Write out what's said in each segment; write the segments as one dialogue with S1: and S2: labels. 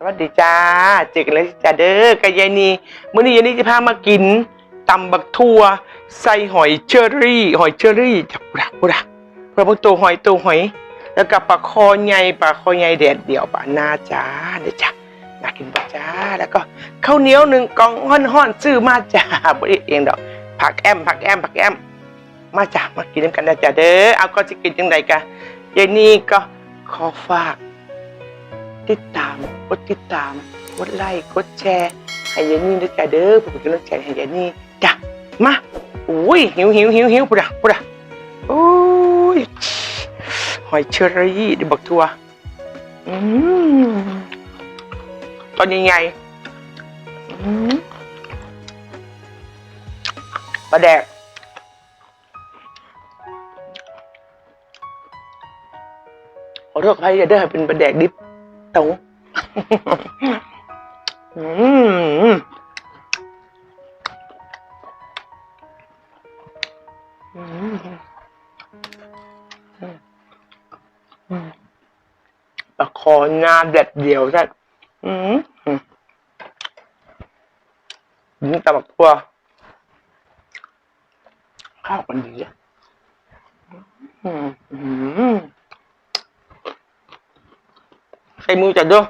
S1: สวัสดีจ้าเจอกันเลยจ้าเด้อกะยายนีมื้อนี้ยายนีจะพามากินตำบักทั่วใส่หอยเชอรี่ หอยเชอรี่จับปุระปุระเพราะพวกตัวหอยตัวหอย แล้วกับปลาคอใหญ่ปลาคอใหญ่แดดเดี่ยวปลาหน้าจ้าเด้อจ้าน่ากินปะจ้าแล้วก็ข้าวเหนียวหนึ่งกล่องห่อนๆซื้อมาจ้าบ่ได้เองดอกผักแอมผักแอมผักแอมมาจ้ามากินน้ำกันนะจ้าเด้อเอาก็จะกินจังไดกะยายนีก็ขอฝาก ติดตาม กดติดตาม กดไลค์ กดแชร์ให้ยายนี่ด้วยจ้าเด้อผมเป็นกำลังใจให้ยายนี่จ้ะมาอุ้ยหิวหิวหิวหิวปุระปุระโอ้ยหอยเชอรี่เดี๋ยวบอกทัวอืมตอนใหญ่ๆอืมปลาแดกขอโทษใครจะเด้อเป็นปลาแดกดิบ ตรงอืมอืมอืมปลาคอหน้าเด็ดเดียวใช่อืมอืมนี่ตะบักทั่วข้าวมันดีอะอืม อืม ใส่มือจัดด้วย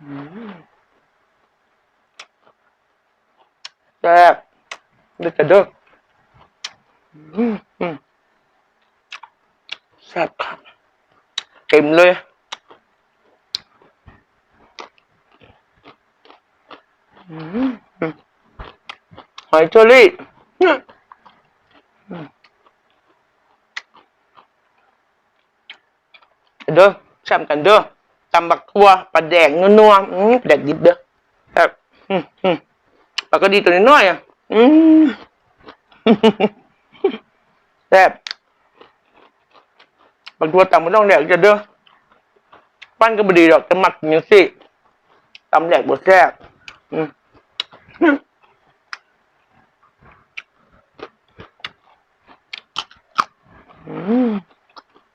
S1: อืมแซ่บเด็ดจัดด้วยอืมอืมแซ่บครับเต็มเลยอืมอืมหอยเชอรี่ แซมกันเด้อตำบักทั่วปลาแดกนัวๆอืมปลาแดกดิบเด้อแบบอืมอืมปลากระดีตัวน้อยอะอืมแซ่บบักทั่วตำมันต้องแดกจะเด้อปั้นก็บดีดอกจะหมักอย่างสิตำแดกบดแซ่บอืมอืม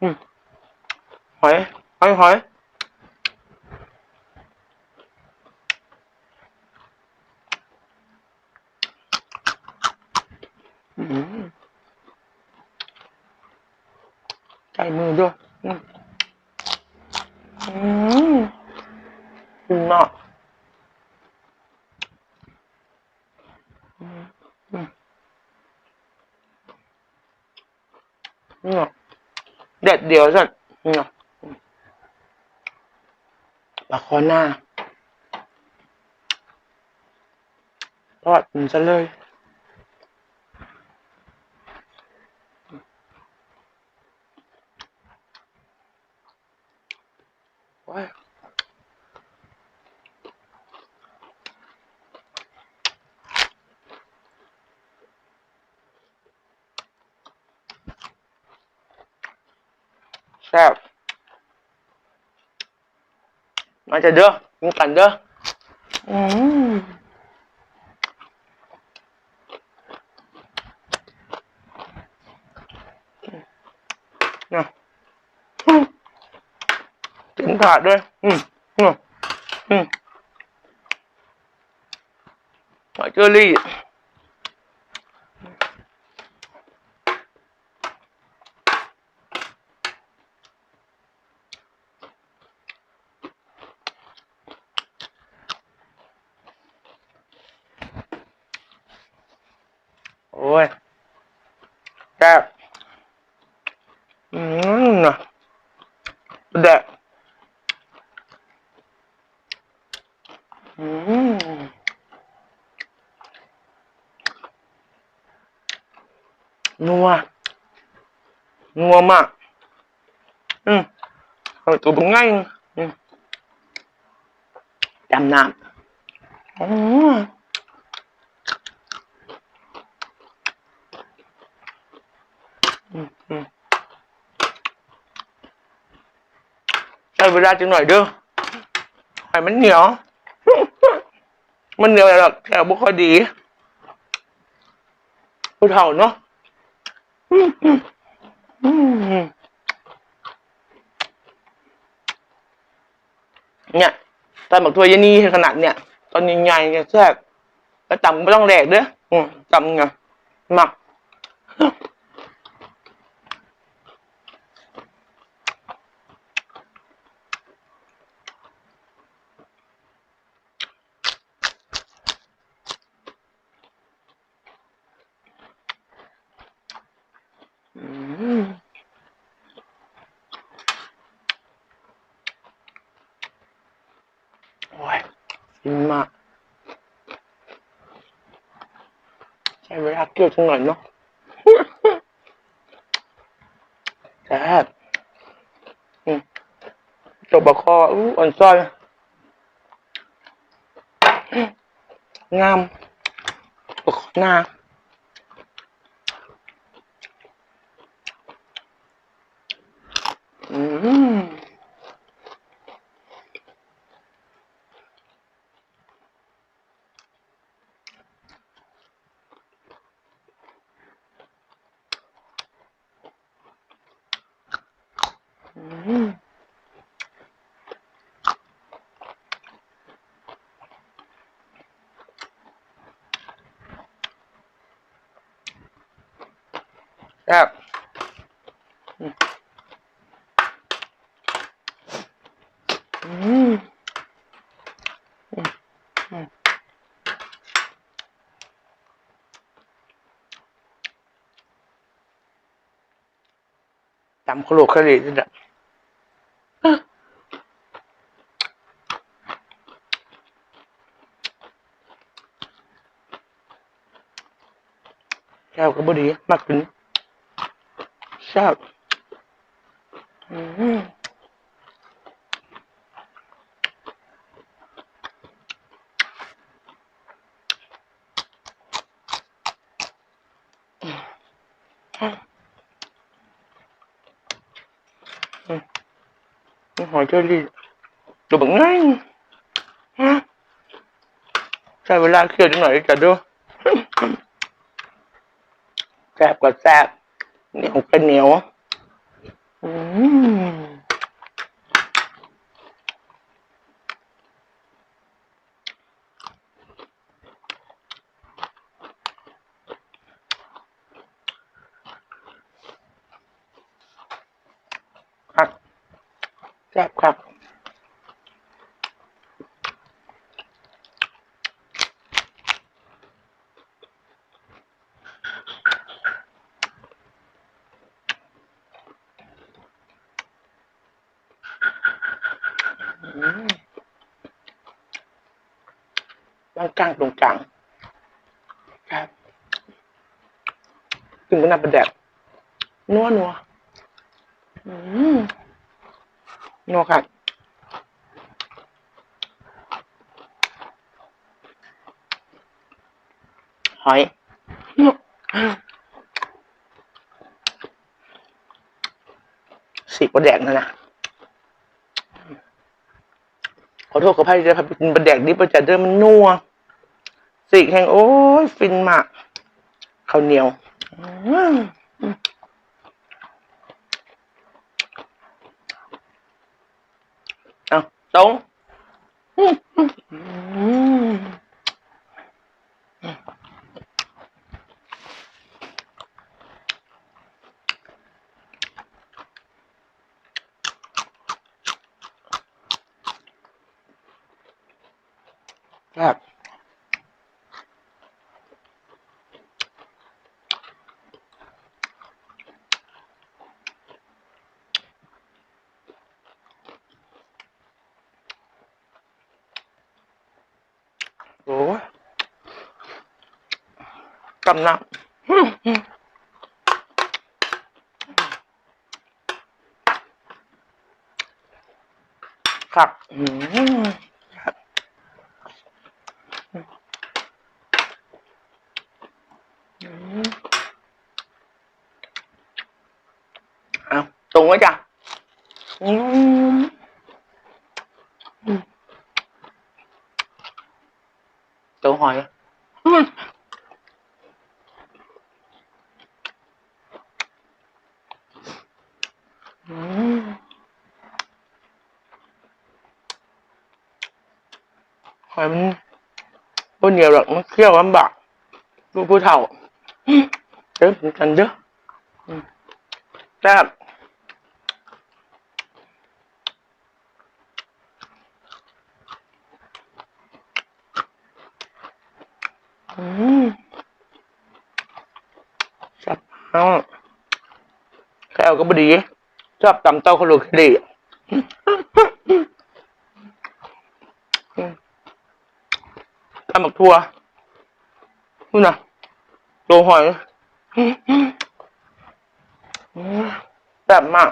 S1: อืมห อยหอยหอยอืมใส่ มือด้วยอืมอืมอืมเนาะอืมอืมเนี่ยเด็ดเดียวสักคอหน้าทอดมันซะเลยว้ายแซ่บ มาจะเด้อกินกันเด้ออืมเนี่ยอืมกินถาดด้วย อืมอืมอืมหอยเจอรี่ โอ้ย แซ่บอืมน่ะแดกอืมนัว นัวมาก อืมเอาตัวเป็นไงอืมดำน้ำอืม อืมอืม ใช้เวลาจังหน่อยเด้อไข่มันเหนียว มันเหนียวหรอกแต่บุค่อยดีผู้เฒ่าเนาะเนี่ยตอนบักทัวยนี่ขนาดเนี่ย ตอนใหญ่ๆเนี่ยแซ่บแล้วจำไม่ต้องแหลกเด้ออืมจำไงหมัก อืมโอ้ยฟินมาก ใช้เวลาเกี่ยวจังหน่อยเนาะแซ่บอืมจบบะคออู้อ่อนซ้อยงามบะคอหน้า อืม อืมแซ่บอืมอืมอืมอืมตำโคโลคารีนี่แหละแซ่บก็บ่ดีมากขึ้นแซ่บอืมหอย เชอรี่ตัวแบบง่ายฮะใช้เวลาเคี่ยวนิดหน่อยจะดูแซ่ บก็แซ่บเหนียวก็เหนียวอืมครับแซ่บครับ อืม ตรงกลางตรงกลางครับถึงมันนับเป็นแดดนัวนัวอืมนัวครับหอยสีกว่าแดกนะนะขอโทษขออภัยด้วยครับเป็นประแดกดิบประจัดเดิมมันนัว สีกแห่งโอ้ยฟินมากข้าวเหนียวอืมเอาตรงครับ โอ้ย กำนับครับอืมครับอืมเอาตรงไว้จ้ะอืมอืมตัวหอยอืม หอยมันบ่เหนียวหรอกมันเคี่ยวลำบากลูกผู้เฒ่าเด้อเหมือนกันเด้ออืมแซ่บอืมแซ่บมากแค่ก็บดีชอบตำเต้าขลุกดี ตำบักทัวนู่นน่ะโลหอยแซ่บมาก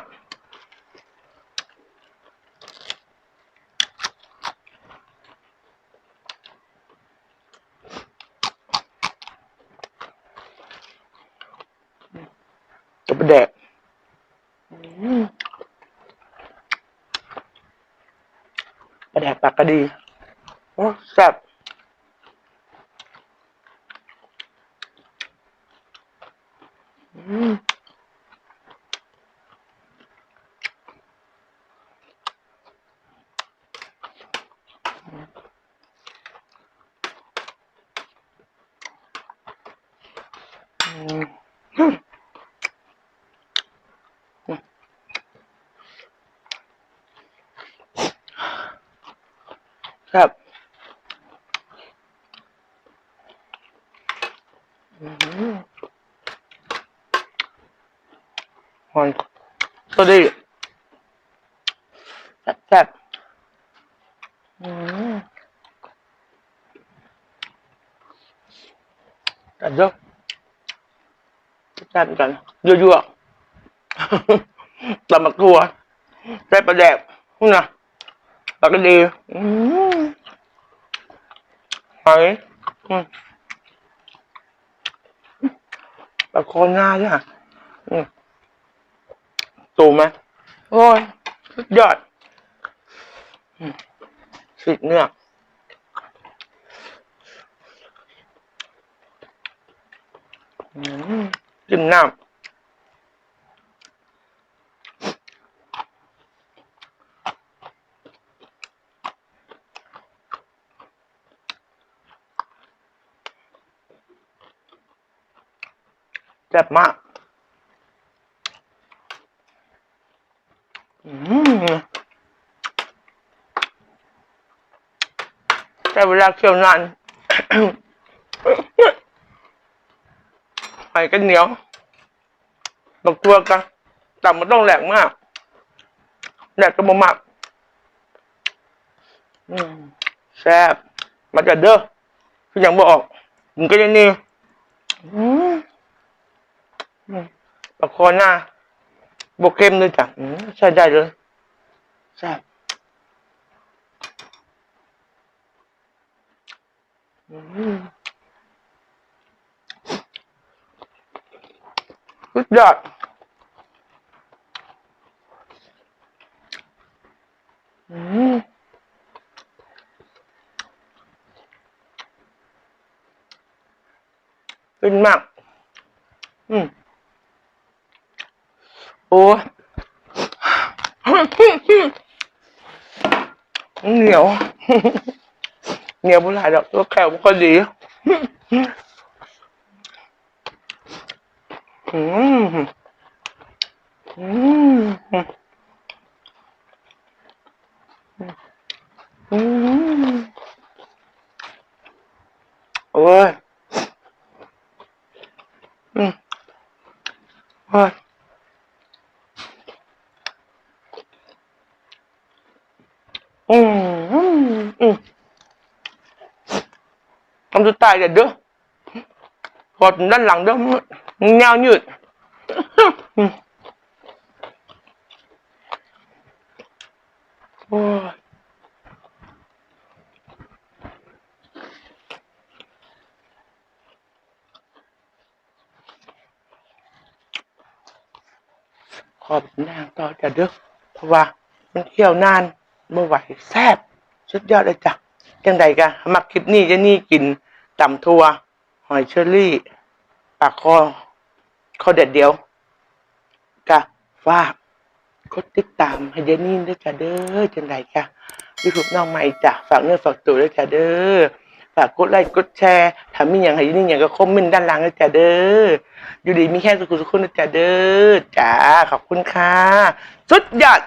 S1: จะไปแดกไปแดกปากก็ดี โอ้แซ่บอืมอืม ครับหอยสวัสดีแซ่บกันเยอะแซ่บกันยั่วๆตำมักทัวใส่ปลาแดกนี่นะปลากระดีอืม หอยอืมปลาโคนหน้าเนี่ยอืมสูงไหมโอ้ยสุดยอดอืมสิเนื้ออืมจิ้มน้ำ ซ่บมาก อืมแต่เวลาเคี่ยวนานไข่กันเหนียวตกตัวกันแต่มันต้องแหลกมากแหลกก็บ่มากอืมแซ่บมาจากเด้อคืออย่างบอกมันก็ยังนี่อืม ปลาคอหน้าบกเข้มด้วยจ้ะอืมใช่ได้เลยแซ่บอืมสุดยอดอืมเป็นมาก อืมโอ้เหนียว เหนียวบุหลายดอกตัวแข็งก็ดีอืมอืมอืมโอ้ยอืมโอ้ยอืมอืมอืม ทำจะตายเด็ดเด้อพอถึงด้านหลังเด้อมันยาวยืดโอ้ขอบนางต่อจะเด้อเพราะว่ามันเที่ยวนานเมื่อไหวแซบสุดยอดเลยจ้ะจังใดกะมักคลิปนี้จะนี่กิน ตำทัว หอยเชอรี่ ปากคอคอเด็ดเดียวกะฝากกดติดตามให้เจนี่ด้วยจ้ะเด้อจังใดกะยูทูบน้องใหม่จ้ะฝากเนื้อฝากตัวด้วยจ้ะเด้อฝากกดไลค์กดแชร์ถ้ามีอย่างไรนี่อย่างก็คอมเมนต์ด้านล่างนะจ้ะเด้ออยู่ดีมีแค่สุขุสุขคนนะจ้ะเด้อจ้าขอบคุณค่ะ สุดยอด